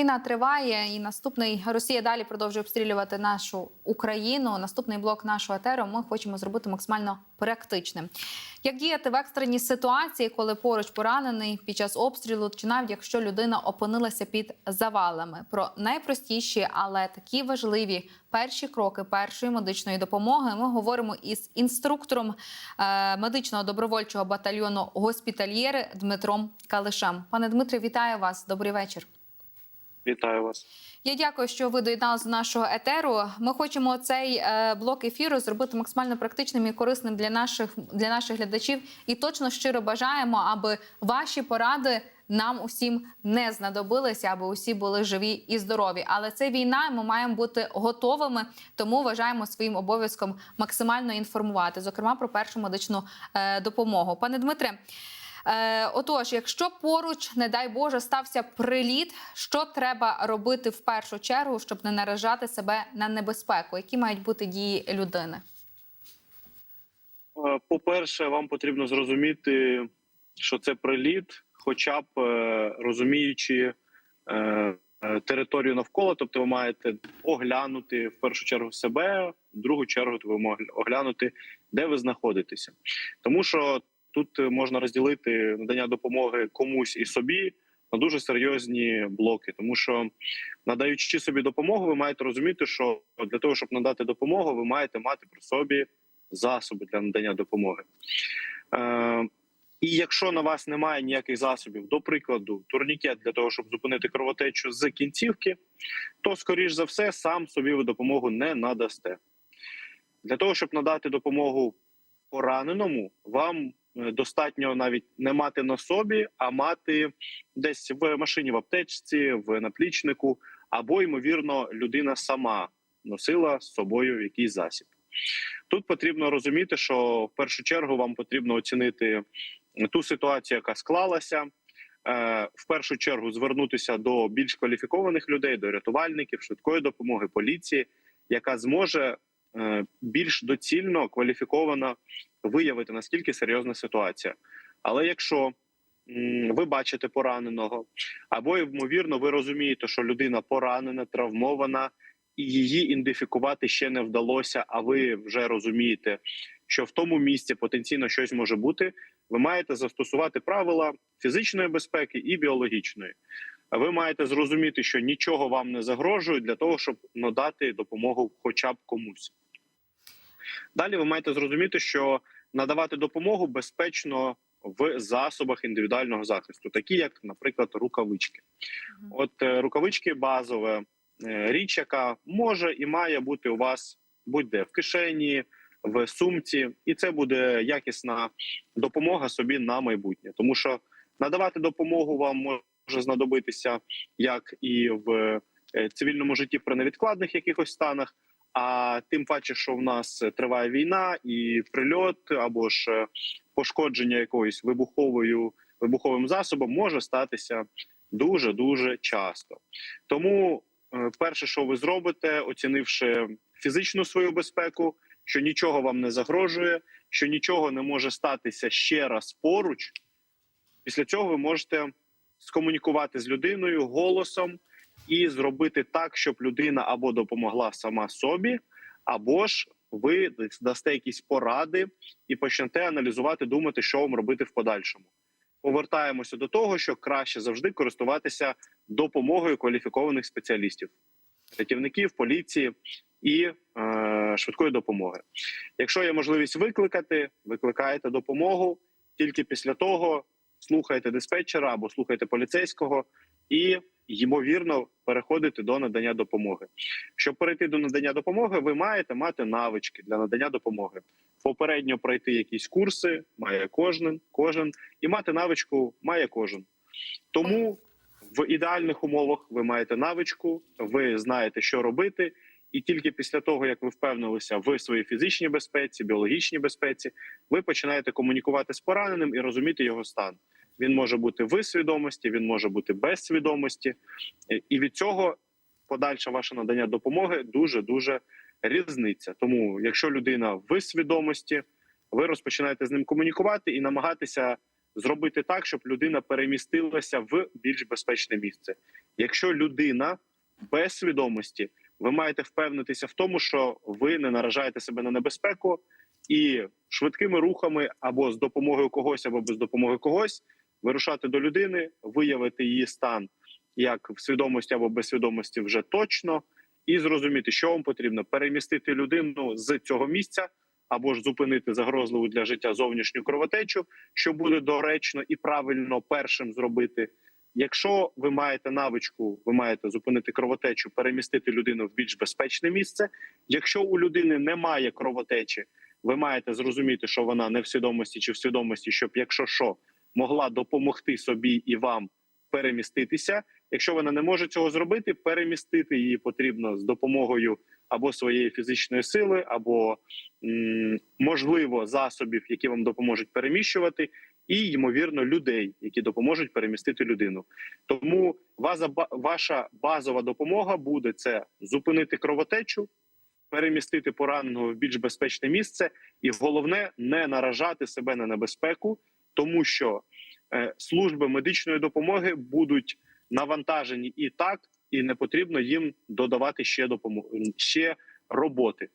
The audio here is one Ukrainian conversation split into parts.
Війна триває, і наступний Росія далі продовжує обстрілювати нашу Україну. Наступний блок нашого етеру ми хочемо зробити максимально практичним. Як діяти в екстреній ситуації, коли поруч поранений під час обстрілу, чи навіть якщо людина опинилася під завалами? Про найпростіші, але такі важливі перші кроки першої медичної допомоги. Ми говоримо із інструктором е, медичного добровольчого батальйону госпітальєри Дмитром Калишем. Пане Дмитре, вітаю вас. Добрий вечір. Вітаю вас. Я дякую, що ви доєдналися до нашого етеру. Ми хочемо цей е, блок ефіру зробити максимально практичним і корисним для наших для наших глядачів. І точно щиро бажаємо, аби ваші поради нам усім не знадобилися, аби усі були живі і здорові. Але це війна, ми маємо бути готовими. Тому вважаємо своїм обов'язком максимально інформувати, зокрема про першу медичну е, допомогу. Пане Дмитре. Е, отож, якщо поруч, не дай Боже, стався приліт, що треба робити в першу чергу, щоб не наражати себе на небезпеку? Які мають бути дії людини? Е, По-перше, вам потрібно зрозуміти, що це приліт, хоча б е, розуміючи е, територію навколо, тобто ви маєте оглянути в першу чергу себе, в другу чергу ви можете оглянути, де ви знаходитеся, тому що тут можна розділити надання допомоги комусь і собі на дуже серйозні блоки, тому що надаючи собі допомогу, ви маєте розуміти, що для того, щоб надати допомогу, ви маєте мати при собі засоби для надання допомоги. Е, і якщо на вас немає ніяких засобів, до прикладу, турнікет для того, щоб зупинити кровотечу з кінцівки, то скоріш за все сам собі ви допомогу не надасте. Для того, щоб надати допомогу пораненому, вам е, достатньо навіть не мати на собі, а мати десь в машині в аптечці, в наплічнику, або ймовірно, людина сама носила з собою якийсь засіб. Тут потрібно розуміти, що в першу чергу вам потрібно оцінити ту ситуацію, яка склалася. Е, В першу чергу звернутися до більш кваліфікованих людей, до рятувальників, швидкої допомоги, поліції, яка зможе е, більш доцільно кваліфіковано виявити наскільки серйозна ситуація. Але якщо ви бачите пораненого, або ймовірно, ви розумієте, що людина поранена, травмована, і її ідентифікувати ще не вдалося. А ви вже розумієте, що в тому місці потенційно щось може бути. Ви маєте застосувати правила фізичної безпеки і біологічної. Ви маєте зрозуміти, що нічого вам не загрожує для того, щоб надати допомогу, хоча б комусь. Далі ви маєте зрозуміти, що надавати допомогу безпечно в засобах індивідуального захисту, такі як, наприклад, рукавички. От е, рукавички базове е, річ, яка може і має бути у вас будь-де в кишені, в сумці, і це буде якісна допомога собі на майбутнє, тому що надавати допомогу вам може знадобитися як і в е, цивільному житті при невідкладних якихось станах. А тим паче, що в нас триває війна, і прильот або ж е, пошкодження якоюсь вибуховою вибуховим засобом може статися дуже дуже часто. Тому е, перше, що ви зробите, оцінивши фізичну свою безпеку, що нічого вам не загрожує, що нічого не може статися ще раз поруч. Після цього ви можете скомунікувати з людиною голосом і зробити так, щоб людина або допомогла сама собі, або ж ви дасте якісь поради і почнете аналізувати, думати, що вам робити в подальшому. Повертаємося до того, що краще завжди користуватися допомогою кваліфікованих спеціалістів, рятівників, поліції і е, швидкої допомоги. Якщо є можливість викликати, викликаєте допомогу тільки після того слухайте диспетчера або слухайте поліцейського і ймовірно переходите до надання допомоги. Щоб перейти до надання допомоги, ви маєте мати навички для надання допомоги. Попередньо пройти якісь курси має кожен, кожен і мати навичку має кожен. Тому в ідеальних умовах ви маєте навичку, ви знаєте, що робити. І тільки після того, як ви впевнилися в своїй фізичній безпеці, біологічній безпеці, ви починаєте комунікувати з пораненим і розуміти його стан. Він може бути в свідомості, він може бути без свідомості, і від цього подальше ваше надання допомоги дуже дуже різниця. Тому, якщо людина в свідомості, ви розпочинаєте з ним комунікувати і намагатися зробити так, щоб людина перемістилася в більш безпечне місце. Якщо людина без свідомості, ви маєте впевнитися в тому, що ви не наражаєте себе на небезпеку, і швидкими рухами або з допомогою когось, або без допомоги когось вирушати до людини, виявити її стан як в свідомості або без свідомості вже точно, і зрозуміти, що вам потрібно перемістити людину з цього місця або ж зупинити загрозливу для життя зовнішню кровотечу, що буде доречно і правильно першим зробити. Якщо ви маєте навичку, ви маєте зупинити кровотечу, перемістити людину в більш безпечне місце. Якщо у людини немає кровотечі, ви маєте зрозуміти, що вона не в свідомості чи в свідомості, щоб, якщо що, могла допомогти собі і вам переміститися. Якщо вона не може цього зробити, перемістити її потрібно з допомогою або своєї фізичної сили, або можливо засобів, які вам допоможуть переміщувати, і ймовірно людей, які допоможуть перемістити людину. Тому ваша, базова допомога буде це зупинити кровотечу, перемістити пораненого в більш безпечне місце, і головне не наражати себе на небезпеку, тому що е, служби медичної допомоги будуть навантажені і так, і не потрібно їм додавати ще допомоги ще роботи.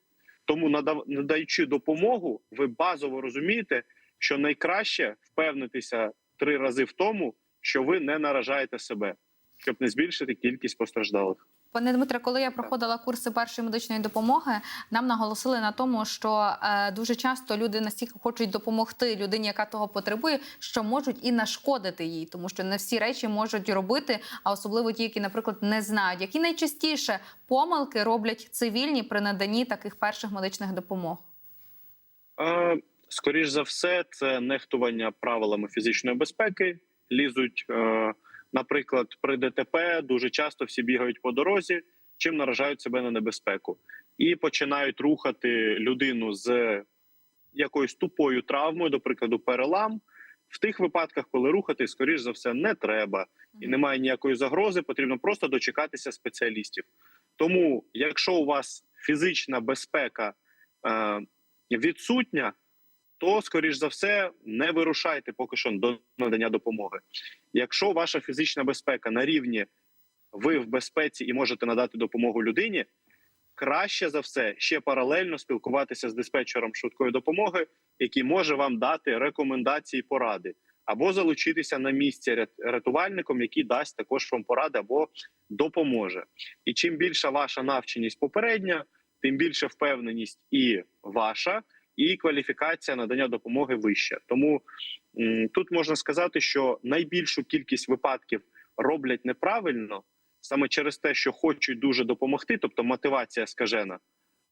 Тому надав- надаючи допомогу, ви базово розумієте, що найкраще впевнитися три рази в тому, що ви не наражаєте себе, щоб не збільшити кількість постраждалих. Пане Дмитре, коли я проходила курси першої медичної допомоги, нам наголосили на тому, що е, дуже часто люди настільки хочуть допомогти людині, яка того потребує, що можуть і нашкодити їй, тому що не всі речі можуть робити, а особливо ті, які, наприклад, не знають, які найчастіше помилки роблять цивільні при наданні таких перших медичних допомог. Е, Скоріш за все, це нехтування правилами фізичної безпеки. Лізуть, е, наприклад, при ДТП дуже часто всі бігають по дорозі, чим наражають себе на небезпеку, і починають рухати людину з якоюсь тупою травмою, до прикладу, перелам. В тих випадках, коли рухати, скоріш за все, не треба і немає ніякої загрози, потрібно просто дочекатися спеціалістів. Тому, якщо у вас фізична безпека е, відсутня, то скоріш за все не вирушайте поки що до надання допомоги. Якщо ваша фізична безпека на рівні ви в безпеці і можете надати допомогу людині, краще за все ще паралельно спілкуватися з диспетчером швидкої допомоги, який може вам дати рекомендації, поради, або залучитися на місці рят- рятувальником, який дасть також вам поради або допоможе. І чим більша ваша навченість попередня, тим більше впевненість і ваша, і кваліфікація надання допомоги вища. Тому тут можна сказати, що найбільшу кількість випадків роблять неправильно саме через те, що хочуть дуже допомогти, тобто мотивація скажена,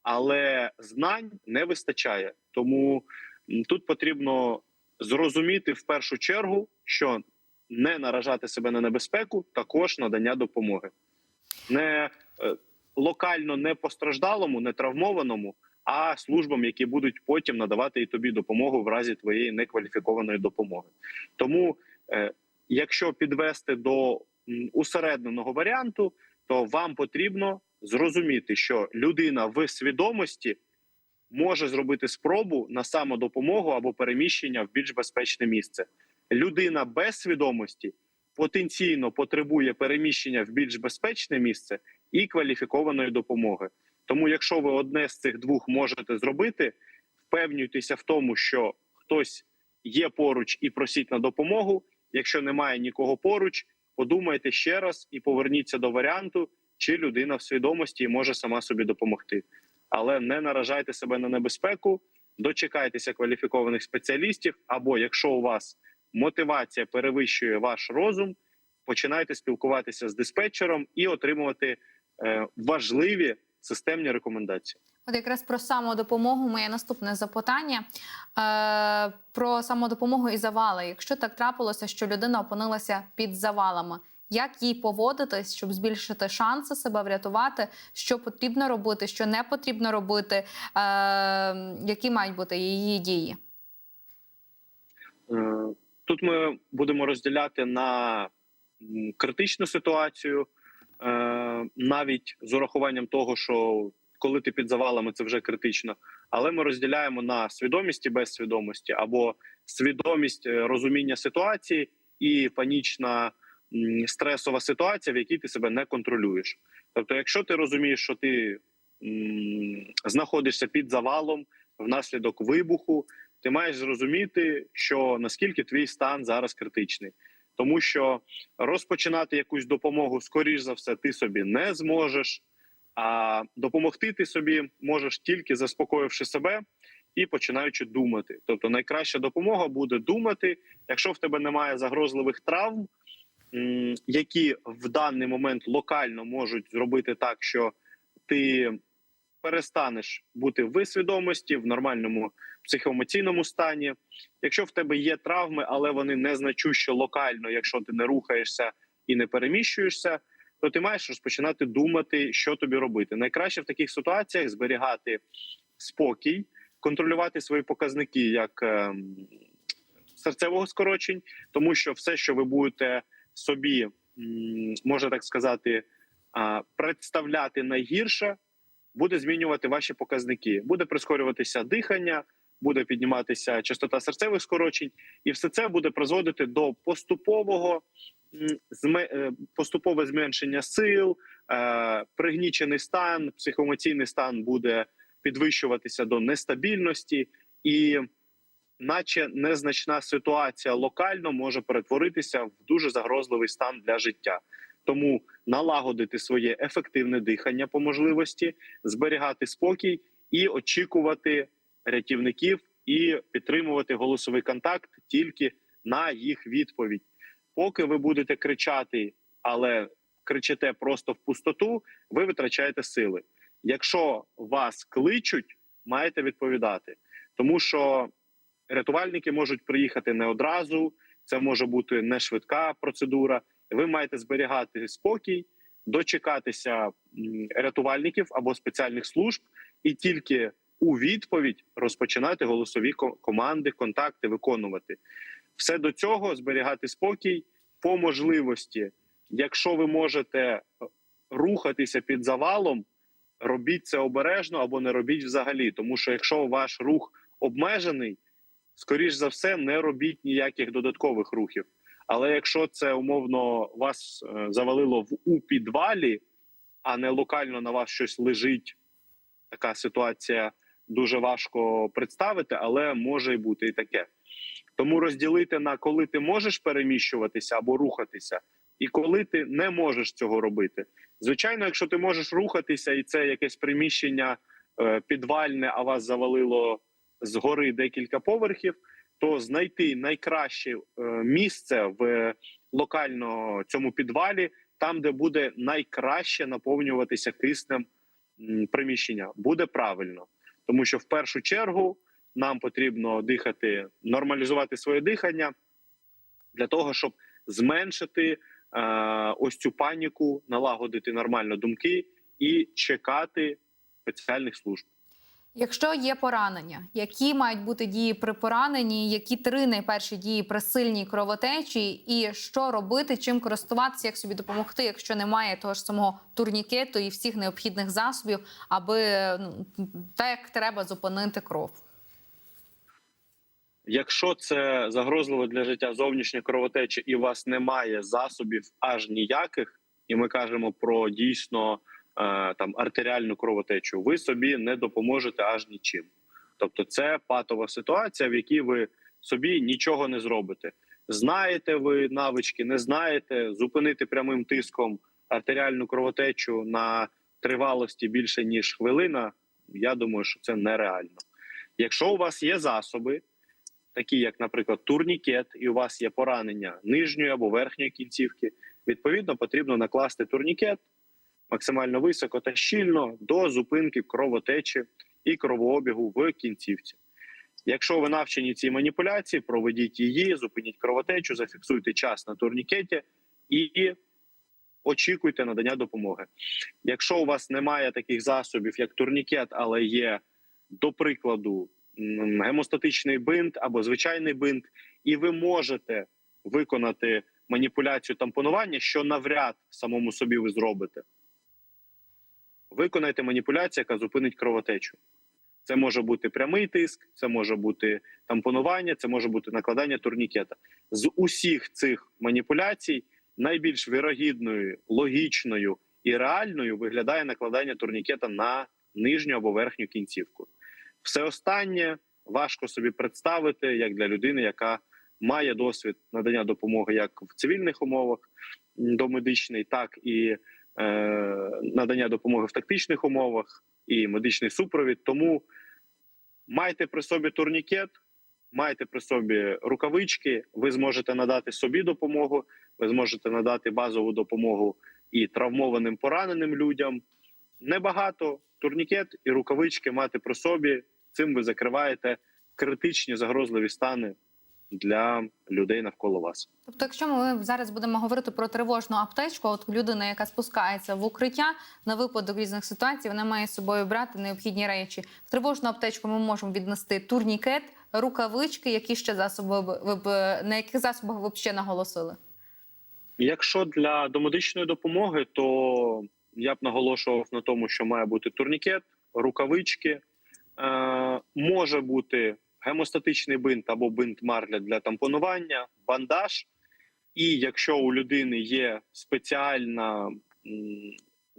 але знань не вистачає. Тому тут потрібно зрозуміти в першу чергу, що не наражати себе на небезпеку, також надання допомоги. Не е, локально не постраждалому, не травмованому, а службам, які будуть потім надавати і тобі допомогу в разі твоєї некваліфікованої допомоги. Тому, е, якщо підвести до усередненого варіанту, то вам потрібно зрозуміти, що людина в свідомості може зробити спробу на самодопомогу або переміщення в більш безпечне місце. Людина без свідомості потенційно потребує переміщення в більш безпечне місце і кваліфікованої допомоги. Тому, якщо ви одне з цих двох можете зробити, впевнюйтеся в тому, що хтось є поруч і просіть на допомогу. Якщо немає нікого поруч, подумайте ще раз і поверніться до варіанту, чи людина в свідомості може сама собі допомогти. Але не наражайте себе на небезпеку, дочекайтеся кваліфікованих спеціалістів. Або якщо у вас мотивація перевищує ваш розум, починайте спілкуватися з диспетчером і отримувати е, важливі системні рекомендації. От якраз про самодопомогу моє наступне запитання е, про самодопомогу і завали. Якщо так трапилося, що людина опинилася під завалами, як їй поводитись, щоб збільшити шанси себе врятувати, що потрібно робити, що не потрібно робити, е, які мають бути її дії? Е, Тут ми будемо розділяти на критичну ситуацію, навіть з урахуванням того, що коли ти під завалами, це вже критично. Але ми розділяємо на свідомість і безсвідомості, або свідомість е, розуміння ситуації і панічна стресова ситуація, в якій ти себе не контролюєш. Тобто, якщо ти розумієш, що ти знаходишся під завалом внаслідок вибуху, ти маєш зрозуміти, що наскільки твій стан зараз критичний, тому що розпочинати якусь допомогу, скоріш за все, ти собі не зможеш. А допомогти ти собі можеш тільки заспокоївши себе і починаючи думати. Тобто, найкраща допомога буде думати, якщо в тебе немає загрозливих травм, які в даний момент локально можуть зробити так, що ти перестанеш бути в висвідомості в нормальному психоемоційному стані. Якщо в тебе є травми, але вони незначущі локально, якщо ти не рухаєшся і не переміщуєшся, то ти маєш розпочинати думати, що тобі робити. Найкраще в таких ситуаціях зберігати спокій, контролювати свої показники як ем, серцевого скорочень, тому що все, що ви будете собі, можна так сказати, представляти найгірше, буде змінювати ваші показники. Буде прискорюватися дихання, буде підніматися частота серцевих скорочень, і все це буде призводити до поступового е, поступове зменшення сил, е, пригнічений стан, психоемоційний стан буде підвищуватися до нестабільності, і, наче незначна ситуація локально може перетворитися в дуже загрозливий стан для життя. Тому налагодити своє ефективне дихання по можливості, зберігати спокій і очікувати рятівників і підтримувати голосовий контакт тільки на їх відповідь. Поки ви будете кричати, але кричите просто в пустоту, ви витрачаєте сили. Якщо вас кличуть, маєте відповідати, тому що рятувальники можуть приїхати не одразу. Це може бути не швидка процедура. Ви маєте зберігати спокій, дочекатися рятувальників або спеціальних служб, і тільки у відповідь розпочинати голосові команди, контакти виконувати. Все до цього зберігати спокій по можливості. Якщо ви можете е, рухатися під завалом, робіть це обережно або не робіть взагалі. Тому що якщо ваш рух обмежений, скоріш за все, не робіть ніяких додаткових рухів. Але якщо це умовно вас е, завалило в у підвалі, а не локально на вас щось лежить, така ситуація дуже важко представити, але може й бути і таке. Тому розділити на коли ти можеш переміщуватися або рухатися, і коли ти не можеш цього робити. Звичайно, якщо ти можеш рухатися, і це якесь приміщення е, підвальне, а вас завалило згори декілька поверхів, то знайти найкраще е, місце в локально цьому підвалі, там, де буде найкраще наповнюватися киснем приміщення, буде правильно, тому що в першу чергу нам потрібно дихати, нормалізувати своє дихання для того, щоб зменшити е, ось цю паніку, налагодити нормально думки і чекати спеціальних служб. Якщо є поранення, які мають бути дії при пораненні, які три найперші дії при сильній кровотечі, і що робити, чим користуватися, як собі допомогти, якщо немає того ж самого турнікету і всіх необхідних засобів, аби ну, так як треба зупинити кров. Якщо це загрозливо для життя зовнішня кровотеча, і у вас немає засобів аж ніяких, і ми кажемо про дійсно там артеріальну кровотечу, ви собі не допоможете аж нічим. Тобто, це патова ситуація, в якій ви собі нічого не зробите. Знаєте ви навички, не знаєте, зупинити прямим тиском артеріальну кровотечу на тривалості більше ніж хвилина. Я думаю, що це нереально. Якщо у вас є засоби, такі як, наприклад, турнікет, і у вас є поранення нижньої або верхньої кінцівки, відповідно потрібно накласти турнікет максимально високо та щільно до зупинки кровотечі і кровообігу в кінцівці. Якщо ви навчені цій маніпуляції, проведіть її, зупиніть кровотечу, зафіксуйте час на турнікеті і очікуйте надання допомоги. Якщо у вас немає таких засобів, як турнікет, але є, до прикладу, гемостатичний бинт або звичайний бинт, і ви можете виконати маніпуляцію тампонування, що навряд самому собі ви зробите. Виконайте маніпуляцію, яка зупинить кровотечу. Це може бути прямий тиск, це може бути тампонування, це може бути накладання турнікета. З усіх цих маніпуляцій найбільш вірогідною, логічною і реальною виглядає накладання турнікета на нижню або верхню кінцівку. Все останнє важко собі представити як для людини, яка має досвід надання допомоги як в цивільних умовах домедичний, так і надання допомоги в тактичних умовах і медичний супровід. Тому майте при собі турнікет, майте при собі рукавички. Ви зможете надати собі допомогу, ви зможете надати базову допомогу і травмованим пораненим людям. Небагато турнікет і рукавички мати при собі. Цим ви закриваєте критичні загрозливі стани для людей навколо вас. Тобто, якщо ми зараз будемо говорити про тривожну аптечку, от людина, яка спускається в укриття на випадок різних ситуацій, вона має з собою брати необхідні речі. В тривожну аптечку ми можемо віднести турнікет, рукавички, які ще засоби ви б на яких засобах ви б ще наголосили? Якщо для домедичної допомоги, то я б наголошував на тому, що має бути турнікет, рукавички, е, може бути гемостатичний бинт або бинт марля для тампонування, бандаж. І якщо у людини є спеціальна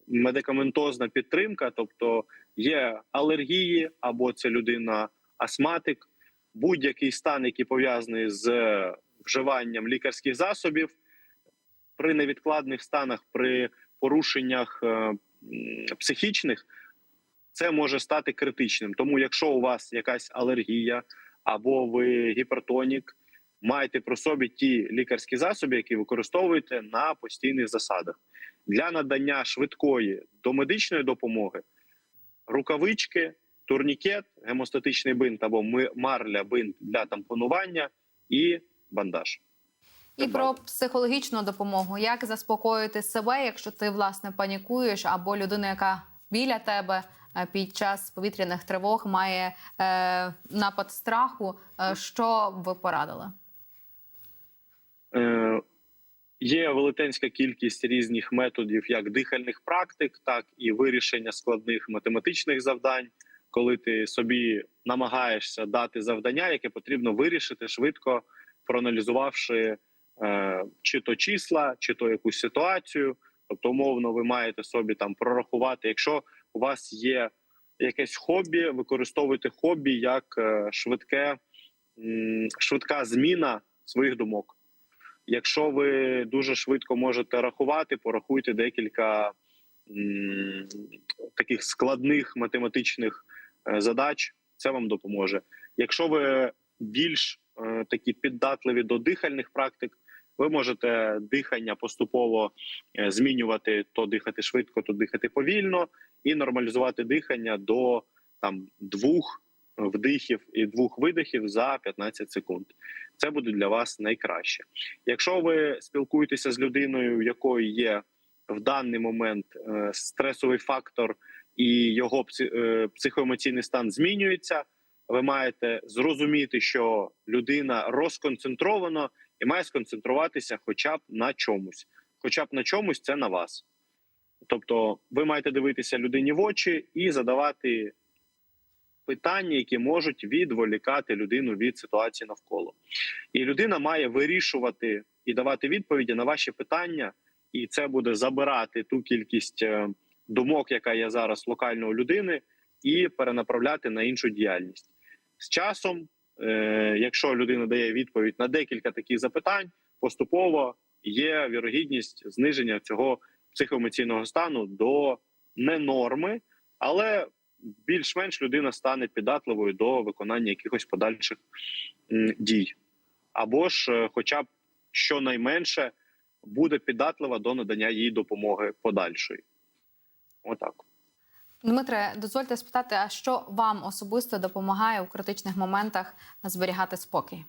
медикаментозна підтримка, тобто є алергії, або це людина астматик, будь-який стан, який пов'язаний з вживанням лікарських засобів, при невідкладних станах, при порушеннях е, психічних, це може стати критичним. Тому, якщо у вас якась алергія або ви гіпертонік, майте при собі ті лікарські засоби, які використовуєте на постійних засадах для надання швидкої домедичної допомоги, рукавички, турнікет, гемостатичний бинт або марля бинт для тампонування і бандаж. І про психологічну допомогу, як заспокоїти себе, якщо ти власне панікуєш, або людина, яка біля тебе під час повітряних тривог має е, напад страху. Е, що ви порадили? Е, Є велетенська кількість різних методів, як дихальних практик, так і вирішення складних математичних завдань, коли ти собі намагаєшся дати завдання, яке потрібно вирішити швидко, проаналізувавши е, чи то числа, чи то якусь ситуацію. Тобто, умовно, ви маєте собі там прорахувати. Якщо у вас є якесь хобі, використовуйте хобі як е, швидке, швидка зміна своїх думок. Якщо ви дуже швидко можете рахувати, порахуйте декілька таких складних математичних е, задач, це вам допоможе. Якщо ви більш е, такі піддатливі до дихальних практик, ви можете дихання поступово змінювати, то дихати швидко, то дихати повільно, і нормалізувати дихання до там двох вдихів і двох видихів за 15 секунд. Це буде для вас найкраще. Якщо ви спілкуєтеся з людиною, якої є в даний момент е, стресовий фактор і його е, психоемоційний стан змінюється, ви маєте зрозуміти, що людина розконцентрована і має сконцентруватися хоча б на чомусь. Хоча б на чомусь це на вас. Тобто, ви маєте дивитися людині в очі і задавати питання, які можуть відволікати людину від ситуації навколо. І людина має вирішувати і давати відповіді на ваші питання, і це буде забирати ту кількість е, думок, яка є зараз локально у людини, і перенаправляти на іншу діяльність. З часом, е, якщо людина дає відповідь на декілька таких запитань, поступово є вірогідність зниження цього психоемоційного стану до не норми, але більш-менш людина стане піддатливою до виконання якихось подальших дій, або ж, е, хоча б щонайменше, буде піддатлива до надання їй допомоги подальшої. Отак. Дмитре, дозвольте спитати, а що вам особисто допомагає у критичних моментах зберігати спокій?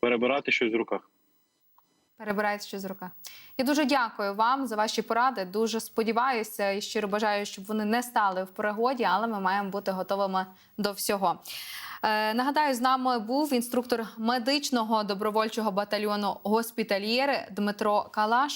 Перебирати щось в руках. Перебирається щось з рука. Я дуже дякую вам за ваші поради. Дуже сподіваюся і щиро бажаю, щоб вони не стали в пригоді, але ми маємо бути готовими до всього. Е, нагадаю, з нами був інструктор медичного добровольчого батальйону госпітальєри Дмитро Калаш.